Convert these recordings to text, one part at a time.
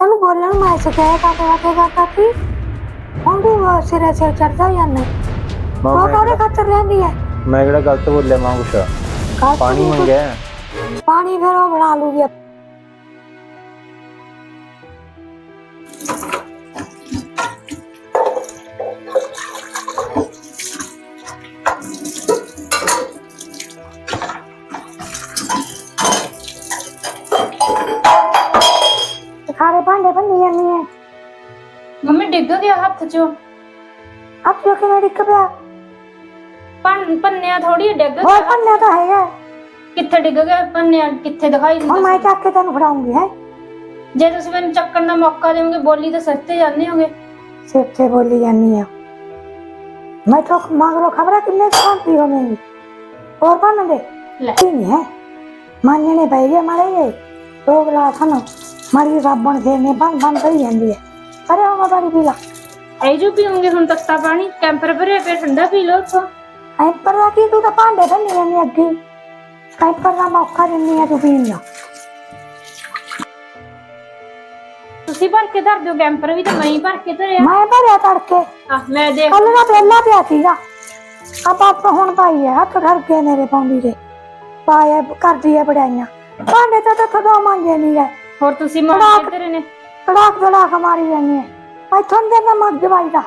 ਤੈਨੂੰ ਬੋਲਣ ਮੈਂ ਸਿਖਾਇਆ ਕਾ ਕੇ ਵਾਕੇ ਕਾ ਕਾਤੀ ਹੁਣ ਤੂੰ ਸਿਰੇ ਸਿਰ ਚੜਦਾ ਜਾਂਦਾ ਉਹ ਕਾਹਦੇ ਖਾਤਰ ਲੈਂਦੀ ਹੈ ਮੈਂ ਕਿਹੜਾ ਗਲਤ ਬੋਲਿਆ ਮਾਂ ਕੁਛ? ਪਾਣੀ ਮੰਗਿਆ। ਪਾਣੀ ਫਿਰ ਉਹ ਬਣਾ ਲੂਗੀ ਮੰਮੀ ਡਿੱਗ ਗਿਆ ਹੱਥ 'ਚੋਂ। ਆਪ ਜੋ ਕਿ ਡਿੱਗ ਪਿਆ? ਭੰਨ ਭੰਨਿਆ ਥੋੜੀ ਡਿੱਗ ਹੋਰ ਗਿਆ। ਭੰਨਿਆ ਤਾਂ ਹੈਗਾ। ਕਿੱਥੇ ਡਿੱਗ ਗਿਆ? ਭੰਨਿਆ ਕਿੱਥੇ ਦਿਖਾਈ ਹੁਣ ਦਿੰਦਾ ਮੈਂ ਚੱਕ ਕੇ ਤੈਨੂੰ ਫੜਾਉਂਗੀ ਹੈ? ਜੇ ਤੁਸੀਂ ਮੈਨੂੰ ਚੱਕਣ ਦਾ ਮੌਕਾ ਦੇਵੋਗੇ ਬੋਲੀ ਤਾਂ ਸੱਤੇ ਜਾਂਦੇ ਹੋਗੇ। ਸਿਰ ਤੇ ਬੋਲੀ ਜਾਨੀ ਆ। ਮੈਂ ਤਾਂ ਮਗਰੋਂ ਖਬਰਾਂ ਕਿੰਨੇ ਖਾਂਦੀ ਹੋਵੇਂਗੀ ਹੋਰ ਬਣ ਦੇ? ਲੈ। ਕੀ ਨਹੀਂ ਹੈ? ਮਾਨਣੇ ਪੈ ਗਏ ਮਾਰੇ ਗਏ ਦੋ ਗਲਾਸ ਹਨ ਮਾਰੀ ਸਾਬਣ ਫੇਰਨੇ ਬੰਦ ਬੰਦ ਕਰੀ ਜਾਂਦੀ ਹੈ ਅਰੇ ਉਹ ਪਾਣੀ ਪੀ ਲਾ ਐ ਜੋ ਪੀਉਂਗੇ ਹੁਣ ਤੱਤਾ ਪਾਣੀ ਕੈਂਪਰ ਭਰਿਆ ਪਿਆ ਠੰਡਾ ਪੀ ਲਓ ਉੱਥੋਂ ਐਪਰ ਦਾ ਕੀ ਤੂੰ ਤਾਂ ਭਾਂਡੇ ਭੰਨੀ ਜਾਂਦੀ ਅੱਗੇ ਐਪਰ ਦਾ ਮੌਕਾ ਦਿੰਦੀ ਆ ਤੂੰ ਪੀਣ ਦਾ ਤੁਸੀਂ ਭਰ ਕੇ ਧਰ ਦਿਓ ਕੈਂਪਰ ਵੀ ਤਾਂ ਮੈਂ ਹੀ ਭਰ ਕੇ ਧਰਿਆ ਮੈਂ ਭਰਿਆ ਤੜਕੇ ਆ ਮੈਂ ਦੇਖ ਕੱਲ ਦਾ ਪਹਿਲਾਂ ਪਿਆ ਸੀਗਾ ਆਪਾਂ ਤਾਂ ਹੁਣ ਪਾਈ ਹੈ ਹੱਥ ਧਰ ਕੇ ਮੇਰੇ ਪਾਉਂਦੀ ਦੇ ਪਾਇਆ ਕਰਦੀ ਹੈ ਬੜਾਈਆਂ ਭਾਂਡੇ ਤਾਂ ਤੇ ਖਦਾ ਮੰਗੇ ਨਹੀਂ ਗਏ ਹੋਰ ਤੁਸੀਂ ਮਾਰ ਕੇ ਧਰੇ ਨੇ ਕੜਾਕ ਕੜਾਕ ਮਾਰੀ ਜਾਂਦੀ ਹੈ ਇੱਥੋਂ ਦੇ ਨਾ ਮੱਗ ਜਵਾਈ ਦਾ।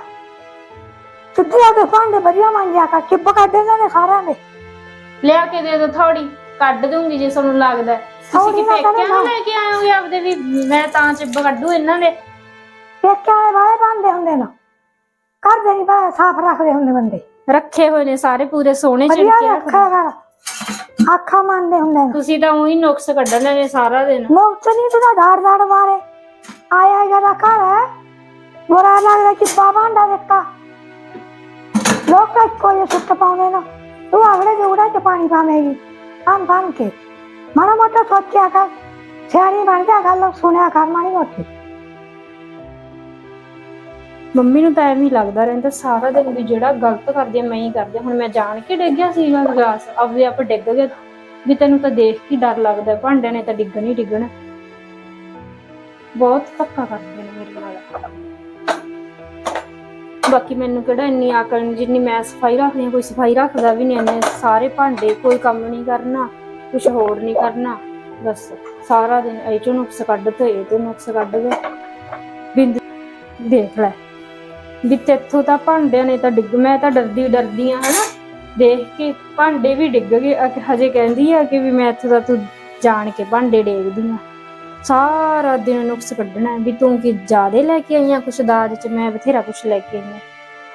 ਸਿੱਧੇ ਆ ਕੇ ਭਾਂਡੇ ਵਧੀਆ ਮੰਗਿਆ ਕਰ ਚਿੱਪ ਕੱਢ ਇਹਨਾਂ ਨੇ ਸਾਰਿਆਂ ਦੇ। ਲਿਆ ਕੇ ਦੇ ਦੋ ਥੋੜੀ ਕੱਢ ਦੂੰਗੀ ਜੇ ਤੁਹਾਨੂੰ ਲੱਗਦਾ ਹੈ। ਤੁਸੀਂ ਥੋੜ੍ਹੀ ਕਿ ਨਾ ਪੇਕਿਆਂ ਨੂੰ ਕਰੋ। ਲੈ ਕੇ ਆਏ ਹੋਗੇ ਆਪਦੇ ਵੀ ਮੈਂ ਤਾਂ ਚਿੱਬ ਕੱਢੂ ਇਹਨਾਂ ਦੇ। ਪੇਕਿਆਂ ਦੇ ਵਾਏ ਭਾਂਡੇ ਹੁੰਦੇ ਨਾ। ਘਰ ਦੇ ਨਹੀਂ ਬਾਹਰ ਸਾਫ਼ ਰੱਖਦੇ ਹੁੰਦੇ ਬੰਦੇ। ਰੱਖੇ ਹੋਏ ਨੇ ਸਾਰੇ ਪੂਰੇ ਸੋਹਣੇ ਵਧੀਆ ਚਿੜਕੇ ਰੱਖਦੇ ਰੱਖਿਆ ਕਰ। ਮੰਨਦੇ ਹੁੰਦੇ ਨੇ। ਤੁਸੀਂ ਤਾਂ ਉਹੀ ਨੁਕਸ ਕੱਢਣੇ ਨੇ ਸਾਰਾ ਦਿਨ। ਲੋਕ ਤਾਂ ਨਹੀਂ ਤੁਦਾ ਢਾੜ ਢਾੜ ਮਾਰੇ। ਆਇਆ ਜਰਾ ਘਰ। ਹੈ ਬੁਰਾ ਲੱਗਦਾ ਕਿ ਭਾਂਡਾ ਦਿੱਤਾ। ਲੋਕ ਤਾਂ ਕੋਈ ਸੁੱਤ ਪਾਉਂਦੇ ਨਾ। ਤੂੰ ਅਗਲੇ ਜੋੜਾ ਚ ਪਾਣੀ ਪਾਵੇਂਗੀ। ਆਮ ਬਣ ਕੇ। ਮਾੜਾ ਮੋਟਾ ਸੋਚਿਆ ਕਰ। ਸਿਆਣੀ ਬਣ ਜਾ ਗੱਲ, ਸੁਣਿਆ ਕਰ ਮਾੜੀ ਮੋਟੀ। ਮੰਮੀ ਨੂੰ ਤਾਂ ਐਵੇਂ ਹੀ ਲੱਗਦਾ ਰਹਿੰਦਾ, ਸਾਰਾ ਦਿਨ ਵੀ ਜਿਹੜਾ ਗਲਤ ਕਰਦੇ, ਮੈਂ ਹੀ ਕਰਦੀ। ਹੁਣ ਮੈਂ ਜਾਣ ਕੇ ਡਿੱਗਿਆ ਸੀਗਾ, ਗਲਾਸ ਆਪਦੇ ਆਪ ਡਿੱਗ ਗਿਆ। ਵੀ ਤੈਨੂੰ ਤਾਂ ਦੇਖ ਕੇ ਡਰ ਲੱਗਦਾ, ਭਾਂਡਿਆਂ ਨੇ ਤਾਂ ਡਿੱਗਣ ਹੀ ਡਿੱਗਣ। ਬਹੁਤ ਧੱਕਾ ਕਰਦੇ ਨੇ ਮੇਰੇ ਨਾਲ। ਬਾਕੀ ਮੈਨੂੰ ਕਿਹੜਾ ਇੰਨੀ ਆਕਲ ਨੀ, ਜਿੰਨੀ ਮੈਂ ਸਫ਼ਾਈ ਰੱਖਦੀ ਹਾਂ, ਕੋਈ ਸਫ਼ਾਈ ਰੱਖਦਾ ਵੀ ਨਹੀਂ ਇੰਨੇ ਸਾਰੇ ਭਾਂਡੇ ਕੋਈ ਕੰਮ ਨਹੀਂ ਕਰਨਾ ਕੁਝ ਹੋਰ ਨਹੀਂ ਕਰਨਾ, ਬਸ ਸਾਰਾ ਦਿਨ ਇਹ ਚੋਂ ਨੁਕਸ ਕੱਢ ਤੇ, ਇਹ ਤੋਂ ਨੁਕਸ ਕੱਢ ਦੋ ਬਿੰਦ ਦੇਖ ਲੈ। ਵੀ ਤੇਥੋਂ ਤਾਂ ਭਾਂਡਿਆਂ ਨੇ ਤਾਂ ਡਿੱਗ, ਮੈਂ ਤਾਂ ਡਰਦੀ ਡਰਦੀ ਆ ਹਨਾ? ਦੇਖ ਕੇ ਭਾਂਡੇ ਵੀ ਡਿੱਗ ਗਏ ਹਜੇ ਕਹਿੰਦੀ ਆ ਕਿ ਵੀ ਮੈਂ ਇੱਥੋਂ ਦਾ ਤੂੰ ਜਾਣ ਕੇ ਭਾਂਡੇ ਡੇਗਦੀ ਆ ਸਾਰਾ ਦਿਨ ਨੁਕਸ ਕੱਢਣਾ ਵੀ ਤੂੰ ਕੀ ਜ਼ਿਆਦੇ ਲੈ ਕੇ ਆਈਆਂ ਕੁਛ ਦਾਜ ਚ? ਮੈਂ ਬਥੇਰਾ ਕੁਛ ਲੈ ਕੇ ਆਈ ਆ।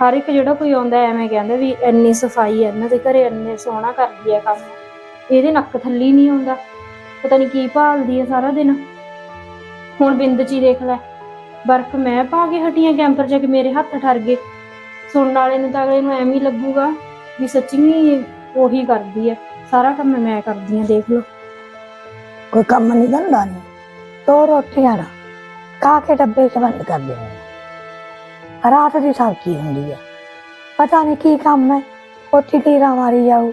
ਹਰ ਇੱਕ ਜਿਹੜਾ ਕੋਈ ਆਉਂਦਾ ਐਵੇਂ ਕਹਿੰਦਾ ਵੀ ਇੰਨੀ ਸਫ਼ਾਈ ਇਹਨਾਂ ਦੇ ਘਰੇ ਇੰਨੇ ਸੋਹਣਾ ਕਰਦੀ ਆ ਕੰਮ। ਇਹਦੇ ਨੱਕ ਥੱਲੀ ਨਹੀਂ ਆਉਂਦਾ। ਪਤਾ ਨਹੀਂ ਕੀ ਭਾਲਦੀ ਆ ਸਾਰਾ ਦਿਨ। ਹੁਣ ਬਿੰਦ ਚ ਹੀ ਦੇਖ ਲੈ। ਬਰਫ਼ ਮੈਂ ਪਾ ਕੇ ਹਟੀਆਂ ਕੈਂਪਰ ਚ ਕਿ ਮੇਰੇ ਹੱਥ ਠਰ ਗਏ। ਸੁਣਨ ਵਾਲੇ ਨੂੰ ਤਾਂ ਅਗਲੇ ਨੂੰ ਐਵੇਂ ਹੀ ਲੱਗੂਗਾ ਵੀ ਸੱਚੀ ਹੀ ਉਹੀ ਕਰਦੀ ਹੈ ਸਾਰਾ ਕੰਮ ਮੈਂ ਕਰਦੀ ਹਾਂ ਦੇਖ ਲਓ। ਕੋਈ ਕੰਮ ਨਹੀਂ ਧੰਦਾ ਨਹੀਂ ਦੋ ਰੋਟੀਆਂ ਨਾ ਖਾ ਕੇ ਡੱਬੇ 'ਚ ਬੰਦ ਕਰ ਦਿੰਦੇ ਰਾਤ ਦੀ ਸਬਜ਼ੀ ਹੁੰਦੀ ਹੈ ਪਤਾ ਨਹੀਂ ਕੀ ਕੰਮ ਹੈ ਉੱਥੇ ਢੀਰਾ ਮਾਰੀ ਜਾਊ।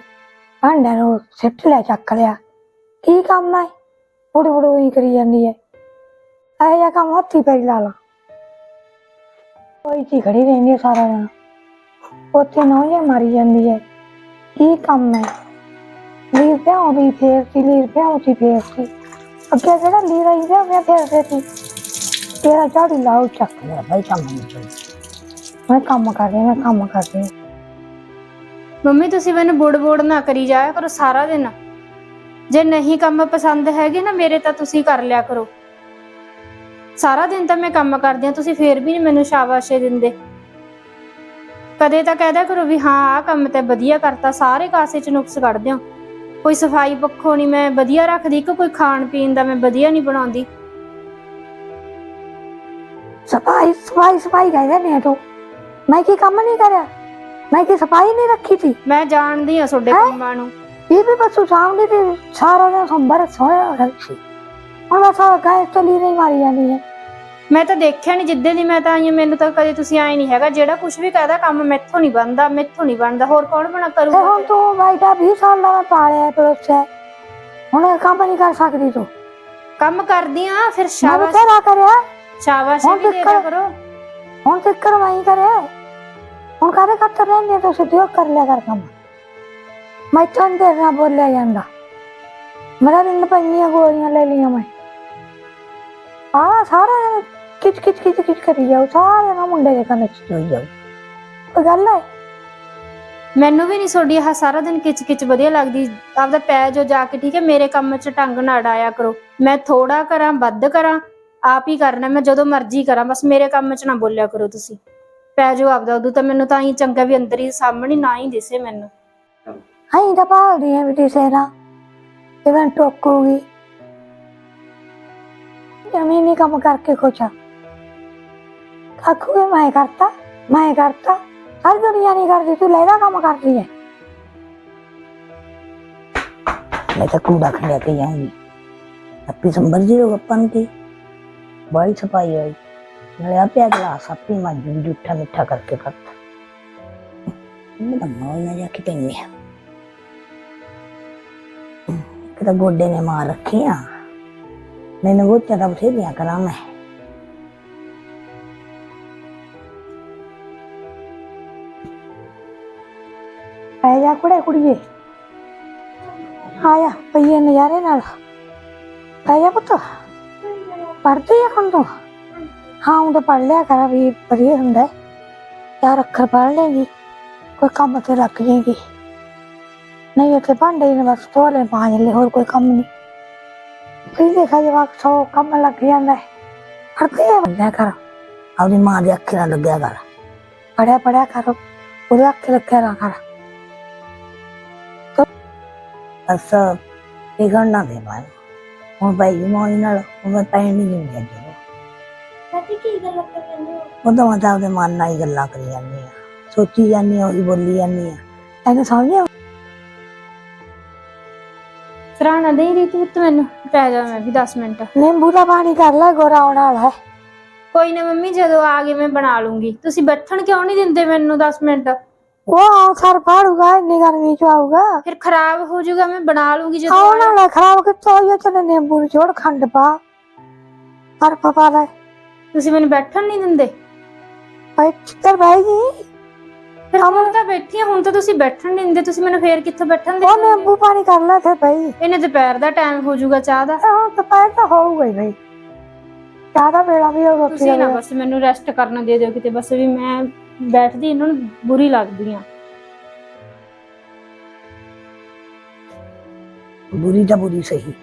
ਭਾਂਡਿਆਂ ਨੂੰ ਸਿੱਟ ਲਿਆ ਚੱਕ ਲਿਆ। ਕੀ ਕੰਮ ਹੈ ਬੁੜ ਬੁੜ ਹੀ ਕਰੀ ਜਾਂਦੀ ਹੈ ਇਹ ਜਿਹਾ ਕੰਮ ਹੱਥੀ ਪੈਰੀ ਲਾ ਲਾ। ਕੋਈ ਚੀ ਖੜੀ ਰਹਿੰਦੀ ਹੈ ਸਾਰਾ ਦਿਨ। ਉੱਥੇ ਨੌ ਜੇ ਮਾਰੀ ਜਾਂਦੀ ਹੈ ਕੀ ਕੰਮ ਹੈ ਲੀਰ ਪਿਆਉ ਵੀ ਫੇਰਤੀ ਲੀਰ ਪਿਆਉ ਸੀ ਫੇਰ ਸੀ। ਅੱਗੇ ਜਿਹੜਾ ਲੀਰ ਆਈ ਗਿਆ ਮੈਂ ਫੇਰਦੇ ਸੀ ਤੇਰਾ ਝਾੜੂ ਲਾਉ ਚੱਕ ਲਿਆ ਭਾਈ ਕੰਮ ਨਹੀਂ ਚੱਲਦਾ ਮੈਂ ਕੰਮ ਕਰ ਰਹੀ ਮੈਂ ਕੰਮ ਕਰ ਰਹੀ ਮੰਮੀ, ਤੁਸੀਂ ਮੈਨੂੰ ਬੁੜ ਬੁੜ ਨਾ ਕਰੀ ਜਾਇਆ ਕਰੋ ਸਾਰਾ ਦਿਨ। ਜੇ ਨਹੀਂ ਕੰਮ ਪਸੰਦ ਹੈਗੇ ਨਾ, ਮੇਰੇ ਤਾਂ ਤੁਸੀਂ ਕਰ ਲਿਆ ਕਰੋ। ਸਾਰਾ ਦਿਨ ਤਾਂ ਮੈਂ ਕੰਮ ਕਰਦੀ ਆ ਤੁਸੀਂ ਫੇਰ ਵੀ ਨਹੀਂ ਮੈਨੂੰ ਸ਼ਾਬਾਸ਼ੇ ਦਿੰਦੇ। ਕਦੇ ਤਾਂ ਕਹਿਦਾ ਕਰੋ ਵੀ ਹਾਂ, ਆਹ ਕੰਮ ਤੇ ਵਧੀਆ ਕਰਤਾ, ਸਾਰੇ ਕਾਸੇ ਚ ਨੁਕਸ ਕੱਢਦੇ ਹੋ ਕੋਈ ਸਫ਼ਾਈ ਪੱਖੋਂ ਨਹੀਂ ਮੈਂ ਵਧੀਆ ਰੱਖਦੀ ਕਿ ਕੋਈ ਖਾਣ ਪੀਣ ਦਾ ਮੈਂ ਵਧੀਆ ਨਹੀਂ ਬਣਾਉਂਦੀ? ਸਫ਼ਾਈ ਸਫ਼ਾਈ ਸਫ਼ਾਈ ਕਹਿੰਦੇ ਨੇ ਤੂੰ। ਮੈਂ ਕੀ ਕੰਮ ਨਹੀਂ ਕਰਿਆ? ਮੈਂ ਕੀ ਸਫ਼ਾਈ ਨਹੀਂ ਰੱਖੀ ਸੀ? ਮੈਂ ਜਾਣਦੀ ਆ ਤੁਹਾਡੇ ਹੈਂ? ਕੰਮਾਂ ਨੂੰ। ਇਹ ਵੀ ਬਸ ਸਾਹਮਣੇ ਤੇ ਸਾਰਾ ਦਿਨ ਸੰਭਰ ਸੋਇਆ ਰੱਖੀ ਹੁਣ ਬਸ ਗਾਇ ਚਲੀ ਨਹੀਂ ਮਾਰੀ ਜਾਂਦੀ ਹੈ ਮੈਂ ਤਾਂ ਦੇਖਿਆ ਨਹੀਂ ਜਿੱਦੇ ਦੀ ਮੈਂ ਤਾਂ ਆਈ ਹਾਂ ਮੈਨੂੰ ਤਾਂ ਕਦੇ ਤੁਸੀਂ ਆਏ ਨਹੀਂ ਹੈਗਾ। ਜਿਹੜਾ ਕੁਝ ਵੀ ਕਹਦਾ ਕੰਮ ਮੈਥੋਂ ਨਹੀਂ ਬਣਦਾ ਮੈਥੋਂ ਨਹੀਂ ਬਣਦਾ। ਹੋਰ ਕੌਣ ਬਣਾ ਤੇ ਕਰੂਗਾ ਹੁਣ? ਤੂੰ ਬਾਈਟਾ 20 ਸਾਲ ਦਾ ਮੈਂ ਪਾਲਿਆ ਪਲੋਸਿਆ ਹੁਣ ਇਹ ਕੰਮ ਨਹੀਂ ਕਰ ਸਕਦੀ ਤੂੰ। ਕੰਮ ਕਰਦੀ ਆ ਫਿਰ ਮੈਂ ਸ਼ਾਬਾਸ਼। ਤੇਰਾ ਕਰਿਆ। ਸ਼ਾਬਾਸ਼ ਹੁਣ ਵੀ ਦੇ ਦਿਆ ਕਰੋ। ਹੁਣ ਤੇ ਕਰਵਾਈ ਕਰੇ ਹੁਣ ਕਾਹਦੇ ਖਾਤਰ ਰਹਿੰਦੇ ਤੂੰ ਸਿੱਧਿਓ ਕਰ ਲਿਆ ਕਰ ਕੰਮ। ਮੈਂ ਤਾਂ ਨਾ ਬੋਲਿਆ ਜਾਂਦਾ। ਮੇਰਾ ਦਿਨ ਪੰਨੀਆਂ ਗੋਲੀਆਂ ਲੈ ਲਈਆਂ ਮੈਂ। ਆ ਸਾਰਾ ਦਿਨ ਕਿਚ ਕਿਚ ਕਿਚ ਕਿਚ ਕਰੀ ਜਾਓ ਸਾਰੇ ਨਾ ਮੁੰਡੇ ਦੇ ਕੰਨ ਚ ਚੋਈ ਜਾਓ। ਕੋਈ ਗੱਲ ਹੈ? ਮੈਨੂੰ ਵੀ ਨਹੀਂ ਤੁਹਾਡੀ ਆਹ ਸਾਰਾ ਦਿਨ ਕਿਚ ਕਿਚ ਵਧੀਆ ਲੱਗਦੀ। ਆਪਦਾ ਪੈ ਜੋ ਜਾ ਕੇ ਠੀਕ ਹੈ ਮੇਰੇ ਕੰਮ 'ਚ ਟੰਗ ਨਾ ਅੜਾਇਆ ਕਰੋ। ਮੈਂ ਥੋੜਾ ਕਰਾਂ ਵੱਧ ਕਰਾਂ ਆਪ ਹੀ ਕਰਨਾ ਮੈਂ ਜਦੋਂ ਮਰਜ਼ੀ ਕਰਾਂ ਬਸ ਮੇਰੇ ਕੰਮ 'ਚ ਨਾ ਬੋਲਿਆ ਕਰੋ ਤੁਸੀਂ। ਪੈ ਜੋ ਆਪਦਾ ਉਦੋਂ ਤਾਂ ਮੈਨੂੰ ਤਾਂ ਹੀ ਚੰਗਾ ਵੀ ਅੰਦਰ ਹੀ ਸਾਹਮਣੇ ਨਾ ਹੀ ਦਿਸੇ ਮੈਨੂੰ। ਹਾਂ ਤਾਂ ਭਾਲਦੀ ਹੈ ਵੀ ਕਿਸੇ ਨਾ ਇਵਨ ਟੋਕੂਗੀ। ਜਮੀ ਨਹੀਂ ਕੰਮ ਕਰਕੇ ਖੁਸ਼ आखू मैं करता मैं करता। हर दुनिया नहीं करती, तू लहदा काम कर रही है। मैं तो कूड़ा खड़े के आऊँगी। अपनी संभल जी लोग अपन की। बड़ी छपाई आई। मैंने आप गिलास आप ही माँ जू जूठा मीठा करके करता। मेरा तो मौल ना जाके पैनी है। तो गोडे ने मार रखी हाँ। मैंने वो चरा बथेरिया करा मैं। ਜਾ ਕੁੜੇ ਕੁੜੀਏ। ਆਇਆ ਪਈਏ ਨਜ਼ਾਰੇ ਨਾਲ। ਆ ਪੁੱਤ। ਪੜ੍ਹਦੀ ਆ ਹੁਣ ਤੂੰ। ਹਾਂ ਉਹ ਤਾਂ ਪੜ੍ਹ ਲਿਆ ਕਰ, ਵੀ ਵਧੀਆ ਹੁੰਦਾ। ਹੈ ਅੱਖਰ ਪੜ੍ਹ ਲੇਗੀ ਕੋਈ ਕੰਮ ਤੇ ਲੱਗ ਜਾਏਗੀ। ਨਹੀਂ ਉੱਥੇ ਭਾਂਡੇ ਨੇ, ਬਸ ਧੋਲੇ ਪਾਣੀ ਲੈ ਹੋਰ ਕੋਈ ਕੰਮ ਨਹੀਂ। ਫਿਰ ਦੇਖਾ ਜਵਾਕ, ਸੌ ਕੰਮ ਲੱਗ ਜਾਂਦਾ। ਹੈ ਪੜ੍ਹਦੇ ਆ। ਬੰਦਾ ਕਰ ਆਪਣੀ ਮਾਂ ਦੇ ਅੱਖੇ ਨਾਲ ਲੱਗਿਆ ਕਰ। ਪੜਿਆ ਪੜਿਆ ਕਰ, ਉਹਦੇ ਅੱਖੇ ਲੱਗਿਆ ਨਾ ਕਰ। ਬਸ ਵਿਗੜ ਨਾ ਦੇ ਭਾਈ ਹੁਣ ਭਾਈ ਮੋਈ ਨਾਲ ਮੈਂ ਪੈਣ ਨਹੀਂ ਦਿੰਦੀ ਕਦੀ ਕੀ ਗੱਲ ਕਰ ਰਹੇ ਹੋ ਉਹ ਤਾਂ ਮੈਂ ਉਹਦੇ ਮਨ ਨਾਲ ਹੀ ਗੱਲਾਂ ਕਰੀ ਜਾਂਦੀ ਆ। ਸੋਚੀ ਜਾਂਦੀ ਆ ਉਹੀ ਬੋਲੀ ਜਾਂਦੀ ਆ। ਤੈਨੂੰ ਸਮਝ ਆ? ਸਰਾਣਾ ਦੇ ਰਹੀ ਤੂੰ ਮੈਨੂੰ ਪੈ ਜਾ ਮੈਂ ਵੀ 10 ਮਿੰਟ। ਨਿੰਬੂ ਦਾ ਪਾਣੀ ਕਰ ਲੈ ਗੋਰਾ ਆਉਣ ਵਾਲਾ ਹੈ। ਕੋਈ ਨਾ ਮੰਮੀ ਜਦੋਂ ਆ ਗਏ ਮੈਂ ਬਣਾ ਲੂੰਗੀ। ਤੁਸੀਂ ਬੈਠਣ ਕਿਉਂ ਨਹੀਂ ਦਿੰਦੇ ਮੈਨੂੰ 10 ਮਿੰਟ? ਉਹ ਆਉਂ ਸਰ ਪਾੜੂਗਾ ਇੰਨੀ ਗਰਮੀ ਚ ਆਊਗਾ। ਫਿਰ ਖਰਾਬ ਹੋ ਜਾਊਗਾ ਮੈਂ ਬਣਾ ਲੂੰਗੀ ਜਦੋਂ ਆਉਣ ਵਾਲਾ ਖਰਾਬ ਕਿੱਥੋਂ ਹੋਈ ਚਲੇ ਨਿੰਬੂ ਨੂੰ ਛੋੜ ਖੰਡ ਪਾ। ਪਰ ਪਪਾ ਲੈ। ਤੁਸੀਂ ਮੈਨੂੰ ਬੈਠਣ ਨਹੀਂ ਦਿੰਦੇ? ਭਾਈ ਚਿੱਤਰ ਭਾਈ ਜੀ। ਫਿਰ ਹੁਣ ਤਾਂ ਬੈਠੀ ਹਾਂ ਹੁਣ ਤਾਂ ਤੁਸੀਂ ਬੈਠਣ ਨਹੀਂ ਦਿੰਦੇ ਤੁਸੀਂ ਮੈਨੂੰ ਫੇਰ ਕਿੱਥੋਂ ਬੈਠਣ ਦੇ ਉਹ ਨਿੰਬੂ ਪਾਣੀ ਕਰ ਲੈ ਤੇ ਭਾਈ ਇਹਨੇ ਦੁਪਹਿਰ ਦਾ ਟਾਈਮ ਹੋ ਜਾਊਗਾ ਚਾਹ ਦਾ। ਹੁਣ ਦੁਪਹਿਰ ਤਾਂ ਹੋਊਗਾ ਹੀ ਭਾਈ ਜ਼ਿਆਦਾ ਵੇਲਾ ਵੀ ਹੋ ਤੁਸੀਂ ਨਾ ਦਾ ਬਸ ਮੈਨੂੰ ਰੈਸਟ ਕਰਨ ਦੇ ਦਿਓ ਕਿਤੇ ਬਸ ਵੀ ਮੈਂ ਬੈਠਦੀ ਇਹਨਾਂ ਨੂੰ ਬੁਰੀ ਲੱਗਦੀ ਆ। ਬੁਰੀ ਤਾਂ ਬੁਰੀ ਸਹੀ।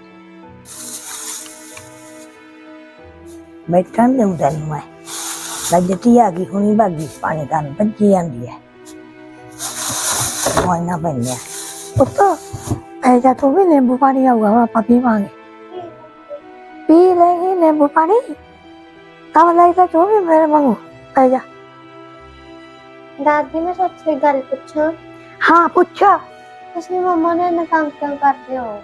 ਬੈਠਣ ਦੇ ਤੈਨੂੰ ਮੈਂ। ਲੱਜਤੀ ਆ ਗਈ ਹੁਣੀ ਭਾਗੀ ਪਾਣੀ ਕਰਨ ਭੱਜੀ ਜਾਂਦੀ ਹੈ। ਕੋਈ ਨਾ ਪੈਂਦਾ। ਪੁੱਤ ਐ ਜਾ ਤੂੰ ਵੀ ਨਿੰਬੂ ਪਾਣੀ ਆਊਗਾ ਹੁਣ ਆਪਾਂ ਪੀਵਾਂਗੇ ਪੀ ਲੈਗੀ ਨਿੰਬੂ ਪਾਣੀ ਤਾਂ ਲੱਗਦਾ ਤੂੰ ਵੀ ਮੇਰੇ ਵਾਂਗੂ ਐ ਜਾ ਦਾਦੀ ਮੈਂ ਸੱਚੀ ਗੱਲ ਪੁੱਛਾਂ ਹਾਂ ਪੁੱਛਾ ਤੁਸੀਂ ਮੰਮਾ ਨੇ ਇੰਨਾ ਕੰਮ ਕਿਉਂ ਕਰਦੇ ਹੋ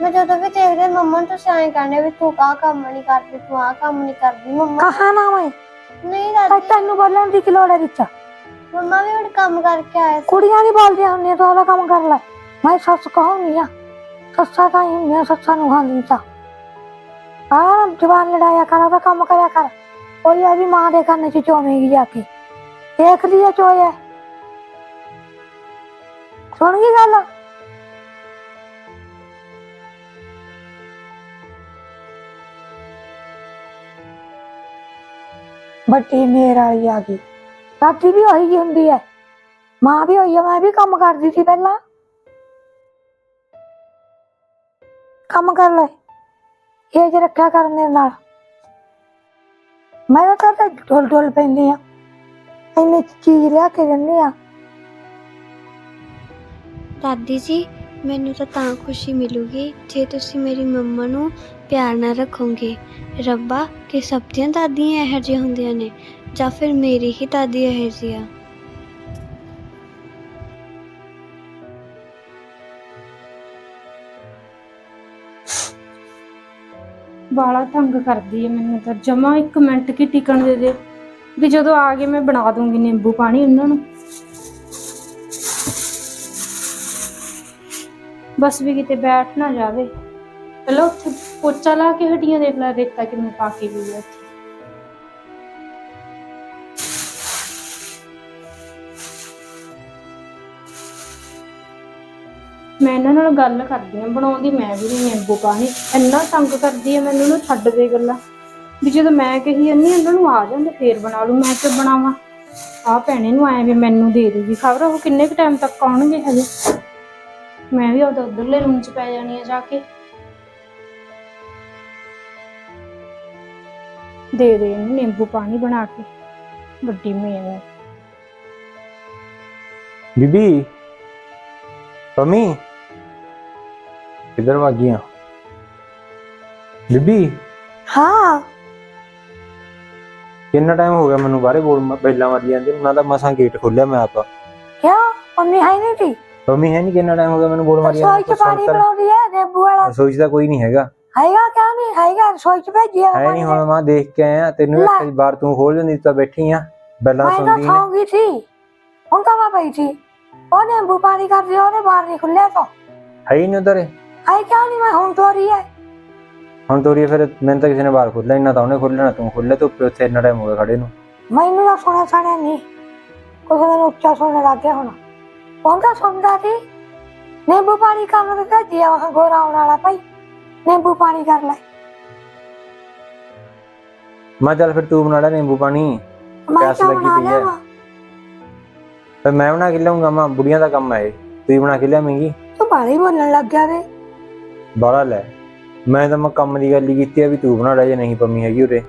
ਮੈਂ ਜਦੋਂ ਵੀ ਦੇਖਦੇ ਮੰਮਾ ਨੂੰ ਤੁਸੀਂ ਐਂ ਕਹਿੰਦੇ ਵੀ ਤੂੰ ਕਾਹ ਕੰਮ ਨਹੀਂ ਕਰਦੀ ਤੂੰ ਆਹ ਕੰਮ ਨਹੀਂ ਕਰਦੀ ਮੰਮਾ ਕਹਾ ਨਾ ਮੈਂ ਨਹੀਂ ਤਾਂ ਦਾਦੀ ਤੈਨੂੰ ਬੋਲਣ ਦੀ ਕੀ ਲੋੜ ਹੈ ਵਿੱਚ ਮੰਮਾ ਵੀ ਹੁਣ ਕੰਮ ਕਰਕੇ ਆਏ ਸੀ ਕੁੜੀਆਂ ਨਹੀਂ ਬੋਲਦੀਆਂ ਹੁੰਦੀਆਂ ਤੂੰ ਉਹਦਾ ਕੰਮ ਕਰ ਲੈ ਮੈਂ ਸੱਸ ਕਹੂੰਗੀ ਆ ਸੱਸਾਂ ਤਾਂ ਹੀ ਹੁੰਦੀਆਂ ਸੱਸਾਂ ਨੂੰ ਖਾਂਦੀ ਤਾਂ ਆ ਜਵਾਨ ਲੜਾਇਆ ਕਰ ਉਹਦਾ ਕੰਮ ਕਰਿਆ ਕਰ ਕੋਈ ਆ ਵੀ ਮਾਂ ਦੇ ਕੰਨ ਚ ਚੋਵੇਂਗੀ ਜਾ ਕੇ ਦੇਖ ਲਿਆ ਚੋਇਆ ਸੁਣ ਗਈ ਗੱਲ ਬੱਟੀ ਮੇਰਾ ਵਾਲੀ ਆ ਗਈ ਰਾਤੀ ਵੀ ਉਹੀ ਜਿਹੀ ਹੁੰਦੀ ਹੈ ਮਾਂ ਵੀ ਹੋਈ ਆ ਮੈਂ ਵੀ ਕੰਮ ਕਰਦੀ ਸੀ ਪਹਿਲਾਂ ਕੰਮ ਕਰ ਲੈ ਇਹ ਜੇ ਰੱਖਿਆ ਕਰ ਮੇਰੇ ਨਾਲ। ਮੈਂ ਤਾਂ ਤਾਂ ਢੋਲ ਢੋਲ ਪੈਂਦੀ ਆ। ਇੰਨੀ ਚੀਜ਼ ਲਿਆ ਕੇ ਦਿੰਦੀ ਆ। ਦਾਦੀ ਜੀ, ਮੈਨੂੰ ਤਾਂ ਤਾਂ ਖੁਸ਼ੀ ਮਿਲੂਗੀ ਜੇ ਤੁਸੀਂ ਮੇਰੀ ਮੰਮਾ ਨੂੰ ਪਿਆਰ ਨਾਲ ਰੱਖੋਗੇ। ਰੱਬਾ, ਕਿ ਸਭ ਦੀਆਂ ਦਾਦੀਆਂ ਇਹੋ ਜਿਹੀਆਂ ਹੁੰਦੀਆਂ ਨੇ ਜਾਂ ਫਿਰ ਮੇਰੀ ਹੀ ਦਾਦੀ ਇਹੋ ਜਿਹੀ ਆ? ਬਾਲਾ ਤੰਗ ਕਰਦੀ ਹੈ ਮੈਨੂੰ ਤਾਂ। ਜਮਾ ਇੱਕ ਮਿੰਟ ਕੀ ਟਿਕਣ ਦੇ ਦੇ। ਵੀ ਜਦੋਂ ਆ ਗਏ ਮੈਂ ਬਣਾ ਦੂੰਗੀ ਨਿੰਬੂ ਪਾਣੀ ਉਹਨਾਂ ਨੂੰ। ਬਸ ਵੀ ਕਿਤੇ ਬੈਠ ਨਾ ਜਾਵੇ। ਚਲੋ ਉੱਥੇ ਪੋਚਾ ਲਾ ਕੇ ਹਟੀਆਂ ਦੇਖ ਲੈ, ਰੇਤਾ ਕਿਵੇਂ ਪਾ ਕੇ ਗਈ ਆ ਮੈਂ ਇਹਨਾਂ ਨਾਲ ਗੱਲ ਕਰਦੀ ਆ ਬਣਾਉਂਦੀ ਮੈਂ ਵੀ ਨਹੀਂ ਨਿੰਬੂ ਪਾਣੀ। ਇੰਨਾ ਤੰਗ ਕਰਦੀ ਆ ਮੈਨੂੰ ਨਾ ਛੱਡ ਦੇ ਗੱਲਾਂ। ਵੀ ਜਦੋਂ ਮੈਂ ਕਹੀ ਜਾਂਦੀ ਇਹਨਾਂ ਨੂੰ ਆ ਜਾਂਦੇ ਫੇਰ ਬਣਾ ਲੂ ਮੈਂ ਕਿਉਂ ਬਣਾਵਾਂ? ਆ ਭੈਣੇ ਨੂੰ ਆਏ ਮੈਨੂੰ ਦੇ ਦੂਗੀ ਖਬਰ, ਉਹ ਕਿੰਨੇ ਕੁ ਟਾਈਮ ਤੱਕ ਆਉਣਗੇ ਹਜੇ? ਮੈਂ ਵੀ ਉਹਦੇ ਉਧਰਲੇ ਰੂਮ 'ਚ ਪੈ ਜਾਣੀ ਆ ਜਾ ਕੇ। ਦੇ ਦੇ ਇਹਨੂੰ ਨਿੰਬੂ ਪਾਣੀ ਬਣਾ ਕੇ, ਵੱਡੀ ਮੇਨ ਬੀਬੀ ਪੰਮੀ ਕਿੱਧਰ ਗਈਆਂ? ਬੀਬੀ? ਹਾਂ। ਕਿੰਨਾ ਟਾਈਮ ਹੋ ਗਿਆ ਮੈਨੂੰ ਬਾਹਰੇ ਬੋਲ ਬੈਲਾਂ ਮਾਰੀ ਜਾਂਦੇ ਉਹਨਾਂ ਦਾ ਮਸਾਂ ਗੇਟ ਖੋਲਿਆ ਮੈਂ ਆਪ। ਕਿਉਂ? ਮੰਮੀ ਹੈ ਨਹੀਂ ਸੀ? ਪੰਮੀ ਹੈ ਨਹੀਂ ਕਿੰਨਾ ਟਾਈਮ ਹੋ ਗਿਆ ਮੈਨੂੰ ਬੋਲ ਮਾਰੀ ਰਸੋਈ ਚ ਪਾਣੀ ਬਣਾਉਂਦੀ ਹੈ ਨਿੰਬੂ ਵਾਲਾ? ਸੋਚਦਾ ਕੋਈ ਨਹੀਂ ਹੈਗਾ। ਹੈਗਾ ਕਿਉਂ ਨਹੀਂ? ਹੈਗਾ ਰਸੋਈ ਚ ਭੇਜਿਆ ਹੈ ਨਹੀਂ ਹੁਣ ਮੈਂ ਦੇਖ ਕੇ ਆਇਆ ਤੈਨੂੰ। ਇੱਕ ਬਾਰ ਤੂੰ ਖੋਲ ਜਾਂਦੀ ਤਾਂ ਬੈਠੀ ਆ ਬੈਲਾਂ ਮੈਂ ਸੁਣਦੀ ਨੇ। ਖਾਉਂਗੀ ਸੀ। ਹੁਣ ਤਾਂ ਮੈਂ ਪਈ ਸੀ? ਉਹ ਨਿੰਬੂ ਪਾਣੀ ਕਰਦੀ ਉਹਨੇ ਬਾਹਰ ਨਹੀਂ ਖੁੱਲਿਆ ਤਾਂ ਹੈ ਹੀ ਨਹੀਂ ਉਧਰ ਹੈ ਕਿਉਂ ਨਹੀਂ ਮੈਂ ਹੁਣ ਤੋਂ ਰਹੀ ਹੈ ਹੁਣ ਤੋਰੀ ਫਿਰ ਮੈਨੂੰ ਤਾਂ ਕਿਸੇ ਨੇ ਬਾਹਰ ਖੋਲਿਆ ਇੰਨਾ ਤਾਂ ਉਹਨੇ ਖੋਲਣਾ ਤੂੰ ਖੋਲਿਆ ਤੂੰ ਉੱਥੇ ਇੰਨਾ ਟਾਈਮ ਹੋ ਗਿਆ ਖੜੇ ਨੂੰ। ਮੈਨੂੰ ਤਾਂ ਸੁਣਿਆ ਸਾੜਿਆ ਨਹੀਂ ਕੋਈ ਮੈਨੂੰ ਉੱਚਾ ਸੁਣਨ ਲੱਗ ਗਿਆ ਹੁਣ। ਤਾਂ ਸੁਣਦਾ ਸੀ। ਨਿੰਬੂ ਪਾਣੀ ਕਰਨ ਤੇ ਭੇਜਿਆ ਵਾਂ ਗੋਰਾ ਆਉਣ ਵਾਲਾ ਭਾਈ। ਨਿੰਬੂ ਪਾਣੀ ਕਰ ਲੈ। ਮੈਂ ਚੱਲ ਫਿਰ ਤੂੰ ਬਣਾ ਲੈ ਨਿੰਬੂ ਪਾਣੀ। ਪਿਆਸ ਲੱਗੀ ਪਈ ਹੈ। ਫਿਰ ਮੈਂ ਬਣਾ ਕੇ ਲਿਆਉਂਗਾ ਮਾਂ ਬੁੜੀਆਂ ਦਾ ਕੰਮ ਹੈ ਤੂੰ ਬਣਾ ਕੇ ਲਿਆਵੇਂਗੀ ਤੂੰ ਬਾਹਲੀ ਬੋਲਣ ਲੱਗ ਗਿਆ ਵੇ। ਬਾਹਲਾ ਲੈ। ਮੈਂ ਤਾਂ ਮੈਂ ਕੰਮ ਦੀ ਗੱਲ ਹੀ ਕੀਤੀ ਆ ਵੀ ਤੂੰ ਬਣਾ ਲੈ ਜੇ ਨਹੀਂ ਪੰਮੀ ਹੈਗੀ ਉਰੇ।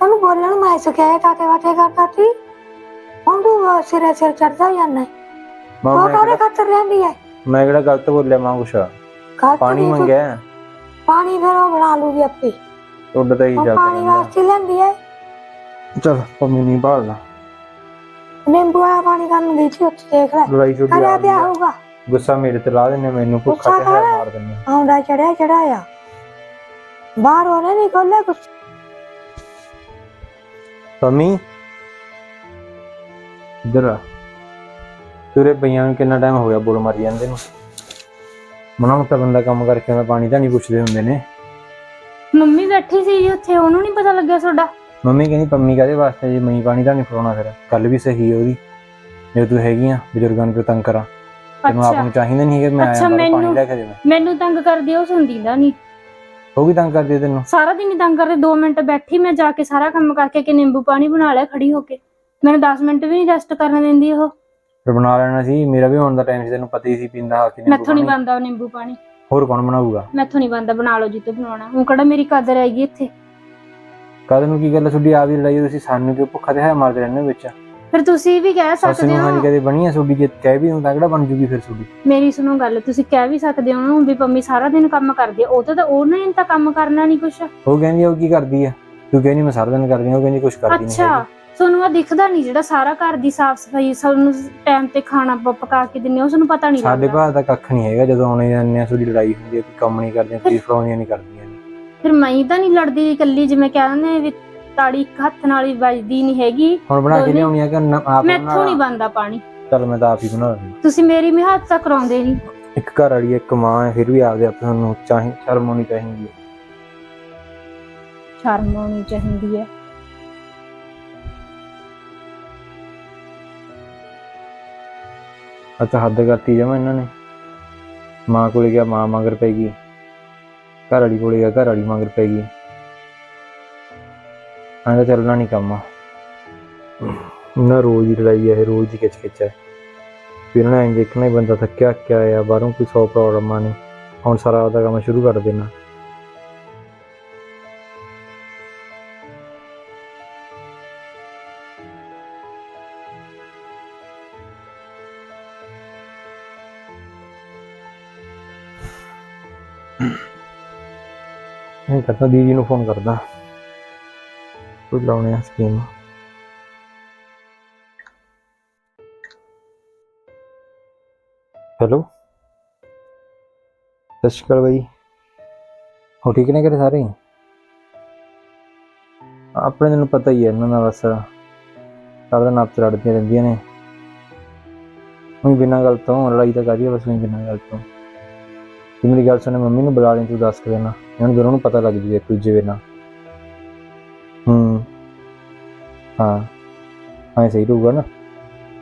ਤੈਨੂੰ ਬੋਲਣ ਮੈਂ ਸਿਖਾਇਆ ਟਾਟੇ ਵਾਟੇ ਕਰਦਾ ਸੀ। ਹੁਣ ਤੂੰ ਅਹ, ਸਿਰੇ ਸਿਰ ਚੜਦਾ ਜਾਂਦਾ। ਮਾਂ ਉਹ ਮੈਂ ਕਾਰੇ ਕਿਹੜਾ ਖਾਤਰ ਰਹਿੰਦੀ ਹੈ ਮੈਂ ਕਿਹੜਾ ਗਲਤ ਬੋਲਿਆ ਮਾਂ ਕੁਛ? ਘਰ ਚ ਪਾਣੀ ਵੀ ਤੂੰ- ਮੰਗਿਆ? ਪਾਣੀ ਫਿਰ ਉਹ ਬਣਾ ਲੂਗੀ ਆਪੇ। ਉੱਡ ਤਾਂ ਹੀ ਉਹ ਜਾ ਪਾਣੀ ਵਾਸਤੇ ਲੈਂਦੀ ਹੈ ਚਲ ਪੰਮੀ ਨਹੀਂ ਭਾਲਦਾ। ਨਿੰਬੂ ਵਾਲਾ ਪਾਣੀ ਕਰਨ ਗਈ ਸੀ ਉੱਥੇ ਦੇਖ ਲੈ। ਲੜਾਈ ਛੁੱਟੀ ਕਰਿਆ ਆ ਪਿਆ ਗਈ ਆ। ਹੋਊਗਾ। ਗੁੱਸਾ ਮੇਰੇ ਤੇ ਲਾ ਦਿੰਨੇ ਮੈਨੂੰ ਭੁੱਖਾ ਗੁੱਸਾ ਤੇ ਹੈ ਕਰ। ਮਾਰ ਦਿੰਨੇ ਆਉਂਦਾ ਚੜਿਆ ਚੜਾਇਆ। ਬਾਹਰ ਉਹਨੇ ਨਹੀਂ ਖੋਲਿਆ ਕੁਛ। ਪੰਮੀ ਇੱਧਰ ਆ। ਤੁਰੇ ਪਈਆਂ ਨੂੰ ਕਿੰਨਾ ਟਾਈਮ ਹੋ ਗਿਆ ਬੋਲ ਮਾਰੀ ਜਾਂਦੇ ਨੂੰ? ਮਨਾ ਮੁੱਤਾ ਬੰਦਾ ਕੰਮ ਕਰਕੇ ਮੈਂ ਪਾਣੀ ਤਾਂ ਨਹੀਂ ਪੁੱਛਦੇ ਹੁੰਦੇ ਨੇ। ਮੰਮੀ ਬੈਠੀ ਸੀ ਜੀ ਉੱਥੇ ਉਹਨੂੰ ਨਹੀਂ ਪਤਾ ਲੱਗਿਆ ਤੁਹਾਡਾ? ਮੰਮੀ ਕਹਿੰਦੀ ਪੰਮੀ ਕਾਹਦੇ ਵਾਸਤੇ ਜੇ? ਮੈਂ ਪਾਣੀ ਤਾਂ ਨਹੀਂ ਫੜਾਉਣਾ ਫਿਰ। ਗੱਲ ਵੀ ਸਹੀ ਹੈ ਉਹਦੀ। ਜੇ ਤੂੰ ਹੈਗੀ ਆ ਬਜ਼ੁਰਗਾਂ ਨੂੰ ਕਿਉਂ ਤੰਗ ਕਰਾਂ। ਤੈਨੂੰ ਆਪ ਨੂੰ ਚਾਹੀਦਾ ਨਹੀਂ ਹੈ ਕਿ ਮੈਂ ਆਇਆ ਪਾਣੀ ਲੈ ਕੇ ਦੇਵਾਂ। ਮੈਨੂੰ ਤੰਗ ਕਰਦੀ ਆ, ਉਹ ਸੁਣਦੀ ਦਾ ਨਹੀਂ। ਉਹ ਵੀ ਤੰਗ ਕਰਦੀ ਤੈਨੂੰ? ਸਾਰਾ ਦਿਨ ਹੀ ਤੰਗ ਕਰਦੇ 2 ਮਿੰਟ ਬੈਠੀ ਮੈਂ ਜਾ ਕੇ ਸਾਰਾ ਕੰਮ ਕਰਕੇ ਕਿ ਨਿੰਬੂ ਪਾਣੀ ਬਣਾ ਲਿਆ ਖੜੀ ਹੋ ਕੇ। ਮੈਨੂੰ 10 ਮਿੰਟ ਵੀ ਨਹੀਂ ਰੈਸਟ ਕਰਨ ਦਿੰਦੀ ਉਹ। ਫਿਰ ਬਣਾ ਲੈਣਾ ਸੀ ਮੇਰਾ ਵੀ ਹੋਣ ਦਾ ਟਾਈਮ ਸੀ ਤੈਨੂੰ ਪਤਾ ਹੀ ਸੀ ਪੀਂਦਾ ਹੱਥ ਨਹੀਂ ਮੈਥੋਂ ਨਹੀਂ ਬੰਦਾ ਨਿੰਬੂ ਪਾਣੀ। ਹੋਰ ਕੌਣ ਬਣਾਊਗਾ? ਮੈਥੋਂ ਨਹੀਂ ਬੰਦਾ ਬਣਾ ਲਓ ਜਿੱਤੋਂ ਬਣਾਉਣਾ। ਉਹ ਕਿਹੜਾ ਮੇਰੀ ਕਦਰ ਹੈਗੀ ਇੱਥੇ? ਕਦ ਨੂੰ ਕੀ ਗੱਲ ਤੁਹਾਡੀ ਆ ਵੀ ਲੜਾਈ ਤੁਸੀਂ ਸਾਨੂੰ ਕਿਉਂ ਭੁੱਖਾ ਤੇ ਹੈ ਮਾਰਦੇ ਰਹਿੰਦੇ ਵਿੱਚ? ਫਿਰ ਤੁਸੀਂ ਵੀ ਕਹਿ ਸੱਸ ਸਕਦੇ ਨੂੰ ਹੋ। ਹਾਂਜੀ ਕਦੇ ਬਣੀ ਆ ਤੁਹਾਡੀ ਜੇ ਕਹਿ ਵੀ ਹੁੰਦਾ ਕਿਹੜਾ ਬਣ ਜੂਗੀ ਫਿਰ ਤੁਹਾਡੀ ਮੇਰੀ ਸੁਣੋ ਗੱਲ ਤੁਸੀਂ ਕਹਿ ਵੀ ਸਕਦੇ ਹੋ ਉਹਨੂੰ ਵੀ ਪੰਮੀ ਸਾਰਾ ਦਿਨ ਕੰਮ ਕਰਦੀ ਆ ਉਹ ਤਾਂ ਉਹਨੇ ਤਾਂ ਕੰਮ ਕਰਨਾ ਨਹੀਂ ਕੁਛ। ਉਹ ਕਹਿੰਦੀ ਆ, ਉਹ ਕੀ ਕਰਦੀ ਆ? ਤੂੰ ਕਹਿੰਦੀ ਮੈਂ ਸਾਰਾ ਦਿਨ ਕਰਦੀ ਆ ਉਹ ਕਹਿੰਦੀ ਕੁਝ ਕਰਦੀ ਨਹੀਂ ਅੱਛਾ ਤੁਹਾਨੂੰ ਆ ਦਿਖਦਾ ਨਹੀਂ ਜਿਹੜਾ ਸਾਰਾ ਘਰ ਦੀ ਸਾਫ਼ ਸਫ਼ਾਈ ਸਾਨੂੰ ਟਾਈਮ ਤੇ ਖਾਣਾ ਪ- ਪਕਾ ਕੇ ਦਿੰਨੇ ਆ, ਉਹ ਤੁਹਾਨੂੰ ਪਤਾ ਨਹੀਂ ਸਾਡੇ ਲੱਗਦਾ ਭਾਅ ਦਾ ਕੱਖ ਨਹੀਂ ਹੈਗਾ ਜਦੋਂ ਆਉਣੇ ਜਾਂਦੇ ਆ ਤੁਹਾਡੀ ਲੜਾਈ ਹੁੰਦੀ ਹੈ ਕਿ ਕੰਮ ਨਹੀਂ ਕਰਦੀਆਂ ਤੁਸੀਂ ਫੜਾਉਂਦੀਆਂ ਨਹੀਂ ਕਰਦੀਆਂ। ਨੇ ਫਿਰ ਮੈਂ ਤਾਂ ਨਹੀਂ ਲੜਦੀ ਇਕੱਲੀ ਜਿਵੇਂ ਕਹਿੰਦੇ ਵੀ ਤਾੜੀ ਇੱਕ ਹੱਥ ਨਾਲ ਹੀ ਵੱਜਦੀ ਨਹੀਂ ਹੈਗੀ। ਹੁਣ ਬਣਾ ਕੇ ਦੋਨੇ- ਲਿਆਉਣੀ ਆ ਕਿ ਨਾ- ਆਪ ਮੈਥੋਂ ਨਹੀਂ ਬਣਾ ਬੰਦਾ ਪਾਣੀ। ਚਲ ਮੈਂ ਤਾਂ ਆਪ ਹੀ ਬਣਾ ਲੈਂਦਾ ਤੁਸੀਂ ਮੇਰੀ ਮਿਹਨਤ ਤਾਂ ਕਰਾਉਂਦੇ ਨਹੀਂ। ਇੱਕ ਘਰ ਵਾਲੀ ਇੱਕ ਮਾਂ ਹੈ ਫਿਰ ਵੀ ਆਪਦੇ ਆਪ ਤੁਹਾਨੂੰ ਚਾਹੀ ਸ਼ਰਮ ਆਉਣੀ ਚਾਹੀਦੀ ਹੈ। ਸ਼ਰਮ ਆਉਣੀ ਚਾਹੀਦੀ ਹੈ। ਅੱਛਾ ਹੱਦ ਕਰਤੀ ਜਮਾ ਇਹਨਾਂ ਨੇ। ਮਾਂ ਕੋਲੇ ਗਿਆ ਮਾਂ ਮਗਰ ਪੈ ਗਈ। ਘਰ ਵਾਲੀ ਕੋਲੇ ਗਿਆ ਘਰ ਵਾਲੀ ਮਗਰ ਪੈ ਗਈ। ਐਂ ਤਾਂ ਚੱਲਣਾ ਨਹੀਂ ਕੰਮ। ਨਾ ਰੋਜ਼ ਦੀ ਲੜਾਈ ਹੈ ਰੋਜ਼ ਦੀ ਕਿਚ ਕਿਚ ਹੈ ਫਿਰ ਨਾ ਇੰਜ ਦੇਖਣਾ ਹੀ ਬੰਦਾ ਥੱਕਿਆ ਕਿਆ ਆ ਬਾਹਰੋਂ ਕੋਈ 100 ਪ੍ਰੋਬਲਮਾਂ ਨੇ ਹੁਣ ਸਾਰਾ ਉਹਦਾ ਕੰਮ ਸ਼ੁਰੂ ਕਰ ਦੇਣਾ। ਨਹੀਂ ਕਰਦਾ ਦੀਦੀ ਨੂੰ ਫੋਨ ਕਰਦਾ। ਕੋਈ ਲਾਉਣੇ ਆ ਸਕੀਮ ਹੈਲੋ ਸਤਿ ਸ਼੍ਰੀ ਅਕਾਲ ਬਾਈ। ਹੋ ਠੀਕ ਨੇ ਘਰੇ ਸਾਰੇ? ਆਪਣੇ ਤੈਨੂੰ ਪਤਾ ਹੀ ਹੈ ਇਹਨਾਂ ਦਾ ਬਸ ਸਾਰਾ ਦਿਨ ਆਪ ਰਹਿੰਦੀਆਂ ਨੇ। ਉਹੀ ਬਿਨਾਂ ਗੱਲ ਤੋਂ, ਲੜਾਈ ਤਾਂ ਕਰੀ ਬਸ ਉਹੀ ਬਿਨਾਂ ਗੱਲ ਤੋਂ। ਕਿ ਮੇਰੀ ਗੱਲ ਸੁਣ, ਮੰਮੀ ਨੂੰ ਬੁਲਾ ਲਈ ਤੂੰ ਦੱਸ ਕੇ ਦੇਣਾ। ਇਹਨਾਂ ਨੂੰ ਦੋਨਾਂ ਨੂੰ ਪਤਾ ਲੱਗ ਜੂਗਾ ਇੱਕ ਦੂਜੇ ਵੇ ਹੂੰ। ਹਾਂ। ਹਾਂ ਸਹੀ ਰਹੂਗਾ ਨਾ।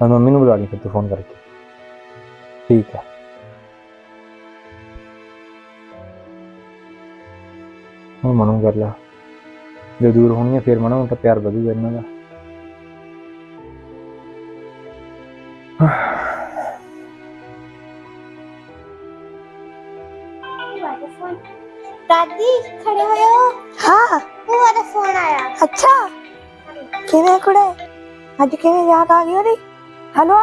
ਤਾਂ ਮੰਮੀ ਨੂੰ ਬੁਲਾ ਲਈ ਫਿਰ ਤੂੰ ਫੋਨ ਕਰਕੇ। ਠੀਕ ਹੈ। ਹੁਣ ਮਨੂੰ ਕਰ ਲਾ। ਜੇ ਦੂਰ ਹੋਣੀਆਂ ਫਿਰ ਮਨਾਂ ਤਾਂ ਪਿਆਰ ਵਧੂਗਾ ਇਹਨਾਂ ਦਾ। ਦਾਦੀ, ਖੜੇ ਹੋਇਓ। ਹਾਂ ਅੱਛਾ ਕਿਵੇਂ ਕੁੜੇ ਅੱਜ ਕਿਵੇਂ ਯਾਦ ਆ ਗਈ ਉਹਦੀ ਹਲੋ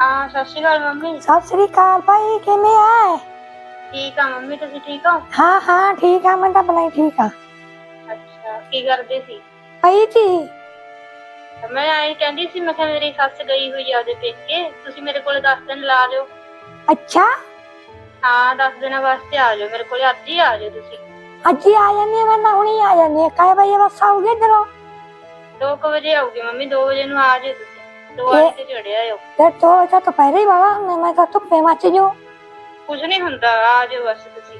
ਹਾਂ ਸਤਿ ਸ਼੍ਰੀ ਅਕਾਲ ਮੰਮੀ ਸਤਿ ਸ੍ਰੀ ਅਕਾਲ ਭਾਈ ਕਿਵੇਂ ਆ ਠੀਕ ਆ ਮੰਮੀ ਤੁਸੀਂ ਠੀਕ ਹੋ ਹਾਂ ਹਾਂ ਠੀਕ ਆ ਮੈਂ ਤਾਂ ਬলাই ਠੀਕ ਆ ਅੱਛਾ ਕੀ ਕਰਦੇ ਸੀ ਪਈ ਜੀ ਮੈਂ ਆਈ ਕਹਿੰਦੀ ਸੀ ਮੈਂ ਕਿਹਾ ਮੇਰੀ ਸੱਸ ਗਈ ਹੋਈ ਆ ਉਹਦੇ ਪੇਕੇ ਤੁਸੀਂ ਮੇਰੇ ਕੋਲ 10 ਦਿਨ ਲਾ ਲਿਓ ਅੱਛਾ ਹਾਂ 10 ਦਿਨਾਂ ਵਾਸਤੇ ਆ ਜਾਓ ਮੇਰੇ ਕੋਲ ਅੱਜ ਹੀ ਆ ਜਾਓ ਤੁਸੀਂ ਅੱਜ ਹੀ ਆ ਜਾਂਦੀ ਮੈਂ ਨਾ ਹੁਣੀ ਆ ਜਾਂਦੀ ਆ ਕਾਹ ਵਜੇ ਬਸ ਆਉਗੇ ਇਧਰੋਂ? 2 ਵਜੇ ਆਉਗੀ ਮੰਮੀ 2 ਵਜੇ ਨੂੰ ਆ ਜਾਓ ਤੁਸੀਂ। 2 ਇਹ- ਵਜੇ ਚੜਿਆ ਆਇਓ। ਤੇ ਤੋ ਤਾਂ ਪਹਿਲੇ ਹੀ ਵਾਲਾ ਹੁੰਦੇ ਮੈਂ ਤਾਂ ਧੁੱਪੇ ਮੱਚ ਜੂ ਕੁਝ ਨਹੀਂ ਹੁੰਦਾ ਆ ਜਾਓ ਬਸ ਤੁਸੀਂ।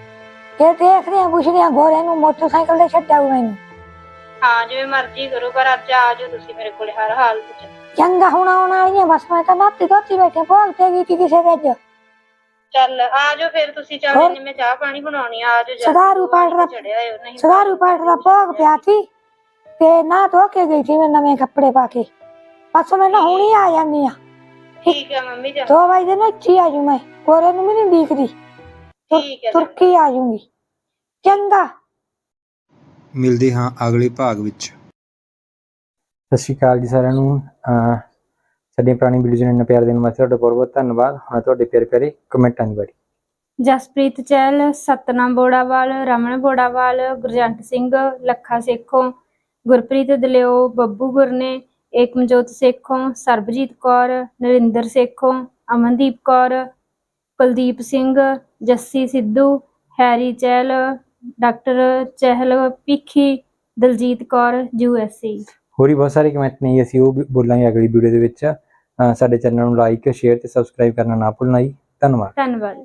ਇਹ ਦੇਖਦੇ ਆ ਪੁੱਛਦੇ ਆ ਗੋਰੇ ਨੂੰ ਮੋਟਰਸਾਈਕਲ ਤੇ ਛੱਡਿਆ ਹੋਇਆ ਮੈਨੂੰ ਹਾਂ ਜਿਵੇਂ ਮਰਜ਼ੀ ਕਰੋ ਪਰ ਅੱਜ ਆ ਜਾਓ ਤੁਸੀਂ ਮੇਰੇ ਕੋਲ ਹਰ ਹਾਲਤ 'ਚ ਚੰਗਾ ਹੁਣ ਆਉਣ ਵਾਲੀ ਆ ਬਸ ਮੈਂ ਤਾਂ ਨਾਤੀ ਧੋਤੀ ਬੈਠੇ ਭੋਗ ਤੇ ਗਈ ਕਿਸੇ ਦੇ ਅੱਜ ਚੱਲ ਆ ਜਾਓ ਫਿਰ ਤੁਸੀਂ ਚੱਲ ਹੋਰ? ਇੰਨੀ ਮੈਂ ਚਾਹ ਪਾਣੀ ਬਣਾਉਣੀ ਆ ਆ ਜਾਓ ਸਦਾਰੂ ਪਾਠ ਦਾ ਚੜਿਆ ਆਇਓ ਨਹੀਂ। ਸਦਾਰੂ ਪਾਠ ਦਾ ਭੋਗ ਪਿਆ ਸੀ ਤੇ ਨਾ ਧੋ ਕੇ ਗਈ ਸੀ ਮੈਂ ਨਵੇਂ ਕੱਪੜੇ ਪਾ ਕੇ। ਬਸ ਮੈਂ ਨਾ ਹੁਣੀ ਆ ਜਾਂਦੀ ਆ। ਠੀਕ ਹੈ ਮੰਮੀ ਜੀ ਦੋ ਵਜੇ ਨਾ ਇੱਥੇ ਆ ਜੂ ਮੈਂ ਗੋਰੇ ਨੂੰ ਵੀ ਨਹੀਂ ਦੀਖਦੀ ਠੀਕ ਹੈ ਤੁਰਕੀ ਆ ਜੂਗੀ ਚੰਗਾ। ਮਿਲਦੇ ਹਾਂ ਅਗਲੇ ਭਾਗ ਵਿੱਚ। ਸਤਿ ਸ਼੍ਰੀ ਅਕਾਲ ਜੀ ਸਾਰਿਆਂ ਨੂੰ। ਅਹ ਸਾਡੀਆਂ ਪੁਰਾਣੀ ਵੀਡੀਓਜ਼ ਨੂੰ ਇੰਨਾ ਪਿਆਰ ਦੇਣ ਵਾਸਤੇ ਤੁਹਾਡਾ ਬਹੁਤ ਬਹੁਤ ਧੰਨਵਾਦ। ਹੁਣ ਤੁਹਾਡੇ ਪਿਆਰੇ ਪਿਆਰੇ ਕਮੈਂਟਾਂ ਦੀ ਵਾਰੀ। Jaspreet Chahal Satnam Borawal Raman Borawal Gurjant Singh Lakha Sekhon Gurpreet Dalio Babbu Gurne Ekamjot Sekhon Sarabjit Kaur Narinder Sekhon Amandeep Kaur Kuldeep Singh Jassi Sidhu Harry Chahal doctor Chahal Bhikhi Daljit Kaur USA ਹੋਰ ਵੀ ਬਹੁਤ ਸਾਰੇ comment ਨਹੀਂ ਅਸੀਂ ਉਹ ਬੋਲਾਂਗੇ ਅਗਲੀ video ਦੇ ਵਿੱਚ। ਸਾਡੇ ਚੈਨਲ ਨੂੰ ਲਾਈਕ ਸ਼ੇਅਰ ਤੇ ਸਬਸਕ੍ਰਾਈਬ ਕਰਨਾ ਨਾ ਭੁੱਲਣਾ ਜੀ। ਧੰਨਵਾਦ। ਧੰਨਵਾਦ